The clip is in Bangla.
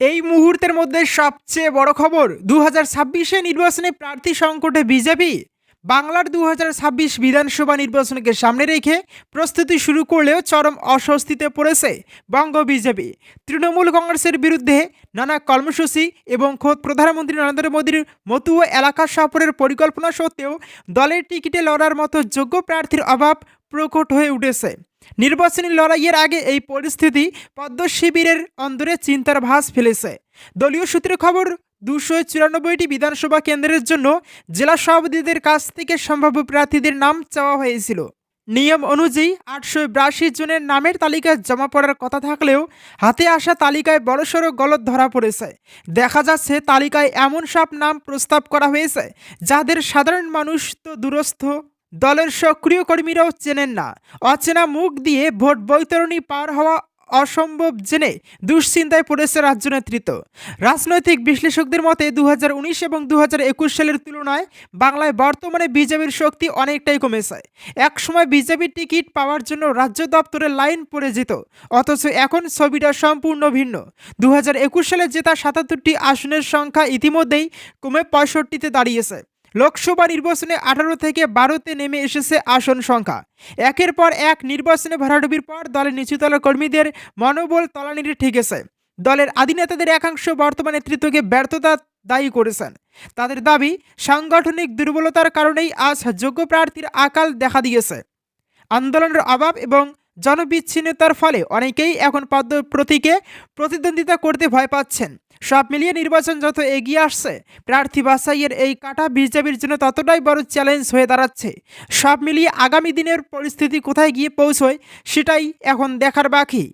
এই মুহূর্তের মধ্যে সবচেয়ে বড় খবর দু হাজার ছাব্বিশে নির্বাচনে প্রার্থী সংকটে বিজেপি। বাংলার দু হাজার ছাব্বিশ বিধানসভা নির্বাচনকে সামনে রেখে প্রস্তুতি শুরু করলেও চরম অস্বস্তিতে পড়েছে বঙ্গ বিজেপি। তৃণমূল কংগ্রেসের বিরুদ্ধে নানা কর্মসূচি এবং খোদ প্রধানমন্ত্রী নরেন্দ্র মোদীর মতুয়া এলাকা সফরের পরিকল্পনা সত্ত্বেও দলের টিকিটে লড়ার মতো যোগ্য প্রার্থীর অভাব প্রকট হয়ে উঠেছে। নির্বাচনী লড়াইয়ের আগে এই পরিস্থিতি পদ্ম শিবিরের অন্দরে চিন্তার ভাস ফেলেছে। দলীয় সূত্রে খবর, দুশো চুরানব্বইটি বিধানসভা কেন্দ্রের জন্য জেলা সভাপতিদের কাছ থেকে সম্ভাব্য প্রার্থীদের নাম চাওয়া হয়েছিল। নিয়ম অনুযায়ী আটশো বিরাশি জনের নামের তালিকায় জমা পড়ার কথা থাকলেও হাতে আসা তালিকায় বড়সড় গলত ধরা পড়েছে। দেখা যাচ্ছে তালিকায় এমন সব নাম প্রস্তাব করা হয়েছে, যাদের সাধারণ মানুষ তো দূরস্থ দলের সক্রিয় কর্মীরাও চেনেন না। অচেনা মুখ দিয়ে ভোট বৈতরণী পার হওয়া অসম্ভব জেনে দুশ্চিন্তায় পড়েছে রাজ্য নেতৃত্ব। রাজনৈতিক বিশ্লেষকদের মতে দু হাজার উনিশ এবং দু হাজার একুশ সালের তুলনায় বাংলায় বর্তমানে বিজেপির শক্তি অনেকটাই কমেছে। একসময় বিজেপির টিকিট পাওয়ার জন্য রাজ্য দপ্তরে লাইন পড়ে যেত, অথচ এখন ছবিটা সম্পূর্ণ ভিন্ন। দু হাজার একুশ সালে জেতা সাতাত্তরটি আসনের সংখ্যা ইতিমধ্যেই কমে পঁয়ষট্টিতে দাঁড়িয়েছে। লোকসভা নির্বাচনে আঠারো থেকে বারোতে নেমে এসেছে আসন সংখ্যা। একের পর এক নির্বাচনে ভরাডুবির পর দলের নিচুতলার কর্মীদের মনোবল তলানিতে ঠেকেছে। দলের আদিনেতাদের একাংশ বর্তমান নেতৃত্বকে ব্যর্থতা দায়ী করেছেন। তাদের দাবি, সাংগঠনিক দুর্বলতার কারণেই আজ যোগ্য প্রার্থীর আকাল দেখা দিয়েছে। আন্দোলনের অভাব এবং জনবিচ্ছিন্নতার ফলে অনেকেই এখন পদ্ম প্রতীকে প্রতিদ্বন্দ্বিতা করতে ভয় পাচ্ছেন। সব মিলিয়ে নির্বাচন যত এগিয়ে আসছে, প্রার্থী বাছাইয়ের এই কাটা বিজেপির জন্য ততটাই বড় চ্যালেঞ্জ হয়ে দাঁড়াচ্ছে। সব মিলিয়ে আগামী দিনের পরিস্থিতি কোথায় গিয়ে পৌঁছয়, সেটাই এখন দেখার বাকি।